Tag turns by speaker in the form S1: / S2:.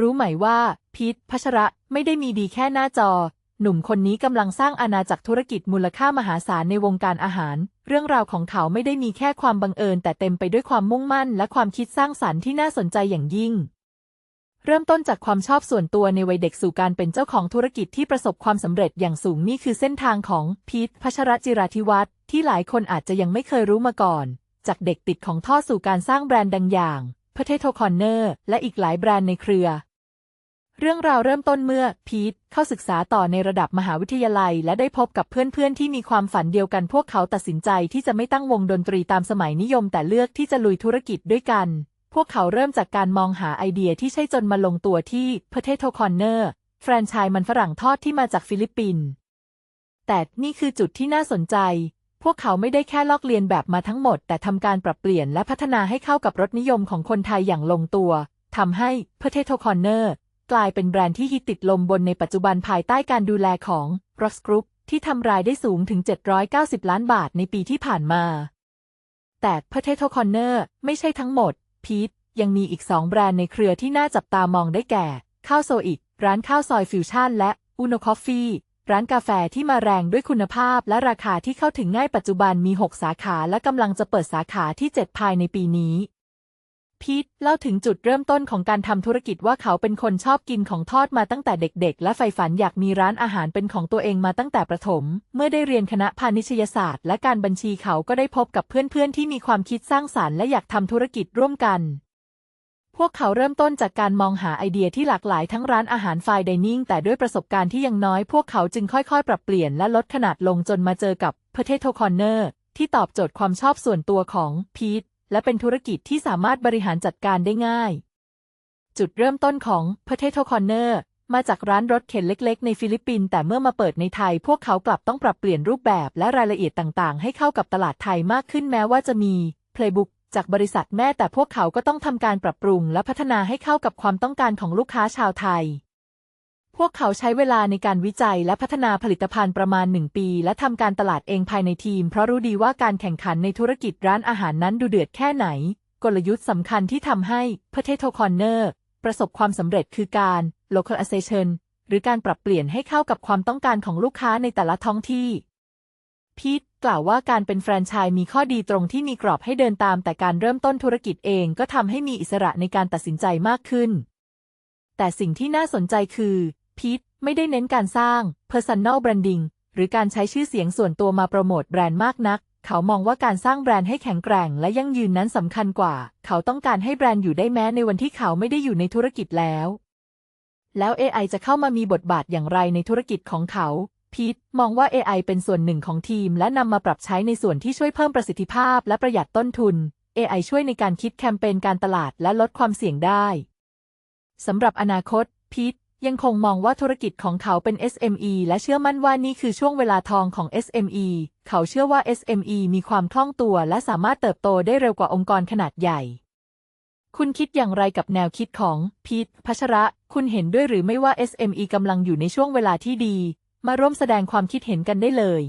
S1: รู้ไหมว่าพีทพัชระไม่ได้มีดีแค่หน้าจอ หนุ่มคนนี้กำลังสร้างอาณาจักรธุรกิจมูลค่ามหาศาลในวงการอาหาร เรื่องราวของเขาไม่ได้มีแค่ความบังเอิญ แต่เต็มไปด้วยความมุ่งมั่น และความคิดสร้างสรรค์ที่น่าสนใจอย่างยิ่ง เริ่มต้นจากความชอบส่วนตัวในวัยเด็กสู่การเป็นเจ้าของธุรกิจที่ประสบความสำเร็จอย่างสูงนี่คือเส้นทางของพีทพัชรจิราธิวัฒน์ที่หลายคนอาจจะยังไม่เคยรู้มาก่อน จากเด็กติดของท่อสู่การสร้างแบรนด์ดังอย่าง Potato Corner และอีกหลายแบรนด์ในเครือ เรื่องราวเริ่มต้นเมื่อพีทเข้าศึกษาต่อในระดับมหาวิทยาลัย และได้พบกับเพื่อนๆ ที่มีความฝันเดียวกันพวกเขาตัดสินใจที่จะไม่ตั้งวงดนตรีตามสมัยนิยม แต่เลือกที่จะลุยธุรกิจด้วยกัน พวกเขาเริ่มจากการมองหาไอเดียที่ใช่จนมาลงตัวที่ Potato Corner แฟรนไชส์มันฝรั่งทอดที่มาจากฟิลิปปินส์แต่นี่คือจุดที่น่าสนใจ พวกเขาไม่ได้แค่ลอกเลียนแบบมาทั้งหมด แต่ทำการปรับเปลี่ยนและพัฒนาให้เข้ากับรสนิยมของคนไทยอย่างลงตัวทำให้ Potato Corner กลายเป็นแบรนด์ที่ฮิตติดลมบนในปัจจุบันภายใต้การดูแลของ Ross Group ที่ทำรายได้สูงถึง 790 ล้านบาทในปีที่ผ่านมา แต่ Potato Corner ไม่ใช่ทั้งหมด พีทยังมีอีกสองแบรนด์ในเครือที่น่าจับตามองได้แก่ ข้าวโซอิก ร้านข้าวซอยฟิวชั่นและอุโนคอฟฟี่ร้านกาแฟที่มาแรงด้วยคุณภาพและราคาที่เข้าถึงง่ายปัจจุบันมี 6 สาขาและกำลังจะเปิดสาขาที่ 7 ภายในปีนี้ พีทเล่าถึงจุดเริ่มต้นของการทำธุรกิจว่าเขาเป็นคนชอบกินของทอดมาตั้งแต่เด็กๆ และใฝ่ฝันอยากมีร้านอาหารเป็นของตัวเองมาตั้งแต่ประถม เมื่อได้เรียนคณะพาณิชยศาสตร์ และการบัญชีเขาก็ได้พบกับเพื่อนๆ ที่มีความคิดสร้างสารรค์และอยากทำธุรกิจร่วมกัน พวกเขาเริ่มต้นจากการมองหาไอเดียที่หลากหลายทั้งร้านอาหารไฟน์ไดนิ่งแต่ด้วยประสบการณ์ที่ยังน้อย พวกเขาจึงค่อยๆ ปรับเปลี่ยนและลดขนาดลงจนมาเจอกับ Potato Corner ที่ตอบโจทย์ความชอบส่วนตัวของพีท และเป็นธุรกิจที่สามารถบริหารจัดการได้ง่าย จุดเริ่มต้นของ Potato Corner มาจากร้านรถเข็นเล็ก ๆ ในฟิลิปปินส์แต่เมื่อมาเปิดในไทย พวกเขากลับต้องปรับเปลี่ยนรูปแบบและรายละเอียดต่างๆ ให้เข้ากับตลาดไทยมากขึ้นแม้ว่าจะมี Playbook จากบริษัทแม่แต่พวกเขาก็ต้องทำการปรับปรุง และพัฒนาให้เข้ากับความต้องการของลูกค้าชาวไทย พวกเขาใช้เวลาในการวิจัยและพัฒนาผลิตภัณฑ์ประมาณ 1 ปี และทำการตลาดเองภายในทีม เพราะรู้ดีว่าการแข่งขันในธุรกิจร้านอาหารนั้นดูเดือดแค่ไหน กลยุทธ์สำคัญที่ทำให้ Potato Corner ประสบความสำเร็จคือการ localization หรือการปรับเปลี่ยนให้เข้ากับความต้องการของลูกค้าในแต่ละท้องที่ พีทกล่าวว่าการเป็นแฟรนไชส์มีข้อดีตรงที่มีกรอบให้เดินตาม แต่การเริ่มต้นธุรกิจเองก็ทำให้มีอิสระในการตัดสินใจมากขึ้น แต่สิ่งที่น่าสนใจคือ พีทไม่ได้เน้นการสร้าง personal branding หรือการใช้ชื่อเสียงส่วนตัวมาโปรโมทแบรนด์มากนัก เขามองว่าการสร้างแบรนด์ให้แข็งแกร่งและยั่งยืนนั้นสำคัญกว่า เขาต้องการให้แบรนด์อยู่ได้แม้ในวันที่เขาไม่ได้อยู่ในธุรกิจแล้ว แล้ว AI จะเข้ามามีบทบาทอย่างไรในธุรกิจของเขา พีทมองว่า AI เป็นส่วนหนึ่งของทีม และนำมาปรับใช้ในส่วนที่ช่วยเพิ่มประสิทธิภาพและประหยัดต้นทุน AI ช่วยในการคิดแคมเปญการตลาดและลดความเสี่ยงได้สำหรับอนาคตพีท ยังคงมองว่าธุรกิจของเขาเป็น SME และเชื่อมั่นว่านี่คือช่วงเวลาทองของ SME เขาเชื่อว่า SME มีความคล่องตัวและสามารถเติบโตได้เร็วกว่าองค์กรขนาดใหญ่ คุณคิดอย่างไรกับแนวคิดของพีทพัชระ คุณเห็นด้วยหรือไม่ว่า SME กำลังอยู่ในช่วงเวลาที่ดี มาร่วมแสดงความคิดเห็นกันได้เลย